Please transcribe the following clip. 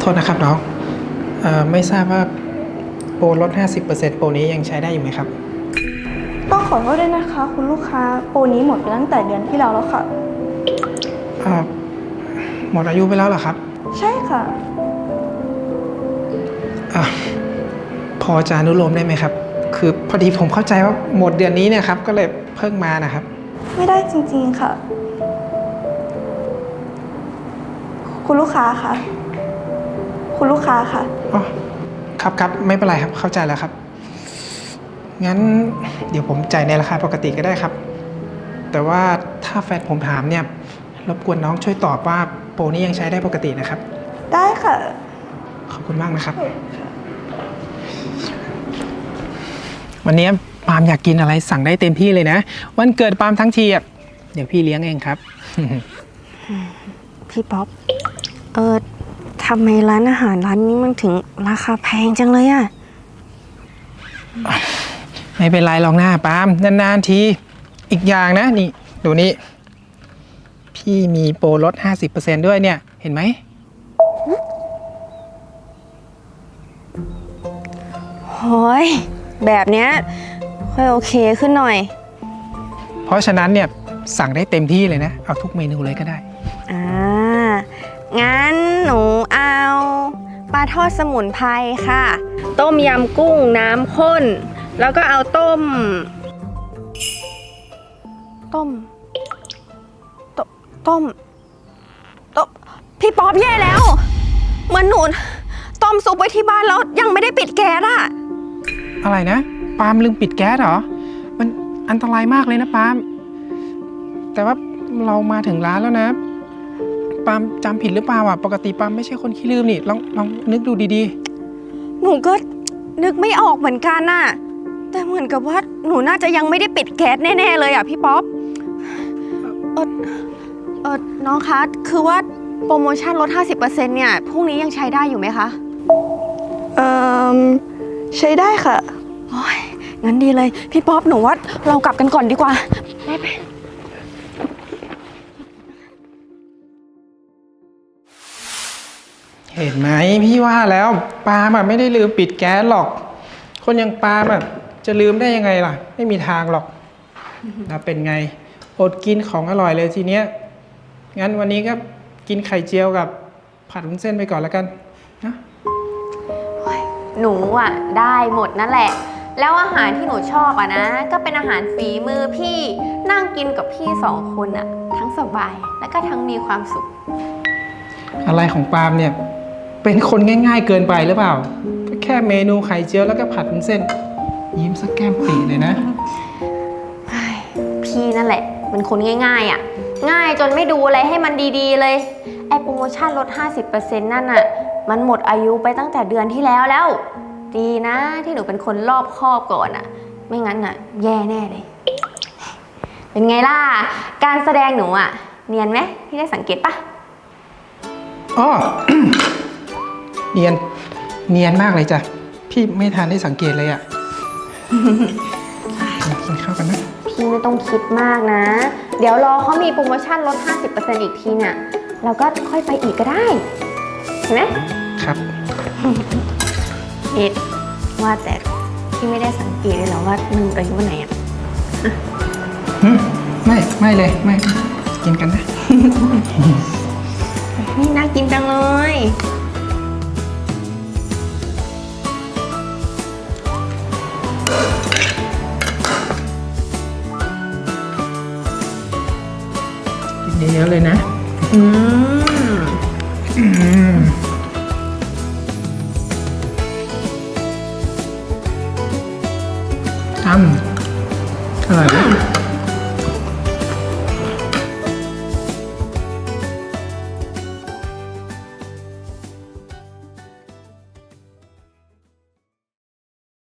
โทษนะครับน้องเอ่อไม่ทราบว่าโปรลด 50%โปรนี้ยังใช้ได้อยู่ไหมครับ ต้องขอโทษด้วยนะคะ คุณลูกค้าโปรนี้หมดไปตั้งแต่เดือนที่แล้วแล้วค่ะเอ่อหมดอายุไปแล้วเหรอครับใช่ค่ะอะพอจะอนุโลมได้ไหมครับ คือพอดีผมเข้าใจว่าหมดเดือนนี้เนี่ยครับ ก็เลยเพิ่งมานะครับ ไม่ได้จริงๆค่ะ คุณลูกค้าคะ คุณลูกค้าค่ะ อ๋อครับครับไม่เป็นไรครับเข้าใจแล้วครับ งั้นเดี๋ยวผมจ่ายในราคาปกติก็ได้ครับ แต่ว่าถ้าแฟนผมถามเนี่ยรบกวนน้องช่วยตอบว่าโปรนี้ยังใช้ได้ปกตินะครับ ได้ค่ะ ขอบคุณมากนะครับ วันนี้ปาล์มอยากกินอะไรสั่งได้เต็มที่เลยนะ วันเกิดปาล์มทั้งทีอะเดี๋ยวพี่เลี้ยงเองครับ พี่ป๊อป เออ ทำไมร้านอาหารร้านนี้มันถึงราคาแพงจังเลยอะไม่เป็นไรหรอกหน้าปาล์มนาน ๆ ที อีกอย่างนะ นี่ ดูนี่ พี่มีโปรลด 50%ด้วยเนี่ย เห็นไหมโอ้ยแบบเนี้ย ค่อยโอเคขึ้นหน่อย เพราะฉะนั้นเนี่ย สั่งได้เต็มที่เลยนะ เอาทุกเมนูเลยก็ได้ อ่า งั้นหนูเอา ปลาทอดสมุนไพรค่ะ ต้มยำกุ้งน้ำข้น แล้วก็เอาต้ม ต้ม ต้มต้มต้มพี่ป๊อปแย่แล้วเหมือนหนูต้มซุปไว้ที่บ้านแล้วยังไม่ได้ปิดแก๊สอะอะไรนะ ปาล์มลืมปิดแก๊สเหรอ มันอันตรายมากเลยนะปาล์มแต่ว่าเรามาถึงร้านแล้วนะ ปาล์มจำผิดหรือเปล่าอะ ปกติปาล์มไม่ใช่คนขี้ลืมนี่ ลองลองนึกดูดีหนูก็นึกไม่ออกเหมือนกันน่ะ แต่เหมือนกับว่าหนูน่าจะยังไม่ได้ปิดแก๊สแน่ ๆ เลยอะพี่ป๊อปเออเออน้องคะ คือว่าโปรโมชั่นลด 50%เนี่ยพรุ่งนี้ยังใช้ได้อยู่ไหมคะเอ่อใช้ได้ค่ะ โอ้ยงั้นดีเลย พี่ป๊อปหนูว่าเรากลับกันก่อนดีกว่า ไปไป เห็นไหมพี่ว่าแล้วปาล์มอะไม่ได้ลืมปิดแก๊สหรอก คนอย่างปาล์มอะจะลืมได้ยังไงล่ะ ไม่มีทางหรอกแล้วเป็นไง อดกินของอร่อยเลยทีเนี้ย งั้นวันนี้ก็กินไข่เจียวกับผัดวุ้นเส้นไปก่อนแล้วกันนะหนูอะได้หมดนั่นแหละ แล้วอาหารที่หนูชอบอะนะ ก็เป็นอาหารฝีมือพี่นั่งกินกับพี่สองคนอะ ทั้งสบายและก็ทั้งมีความสุข อะไรของปาล์มเนี่ย เป็นคนง่าย ๆ เกินไปหรือเปล่าก็แค่เมนูไข่เจียวแล้วก็ผัดวุ้นเส้น ยิ้มสักแก้มปีเลยนะพี่นั่นแหละเป็นคนง่ายๆอะ ง่ายจนไม่ดูอะไรให้มันดีๆเลย ไอโปรโมชั่นลด 50%นั่นอะ มันหมดอายุไปตั้งแต่เดือนที่แล้วแล้ว ดีนะที่หนูเป็นคนรอบคอบก่อนอะ ไม่งั้นอะ แย่แน่เลย เป็นไงล่ะ การแสดงหนูอะ เนียนไหมพี่ได้สังเกตปะ อ้อ เนียน เนียนมากเลยจ้ะ พี่ไม่ทันได้สังเกตเลยอะ่ะ กินข้าวกันนะ พี่ไม่ต้องคิดมากนะ เดี๋ยวรอเขามีโปรโมชั่นลด 50%อีกทีเนี่ยเราก็ค่อยไปอีกก็ได้เห็นไหมครับ เอ็ดว่าแต่พี่ไม่ได้สังเกตเลยเหรอว่ามันอายุไหนอะหึไม่ ไม่เลย ไม่ กินกันนะ นี่น่ากินจังเลย เยอะๆเลยนะ อืมทำอร่อยไหม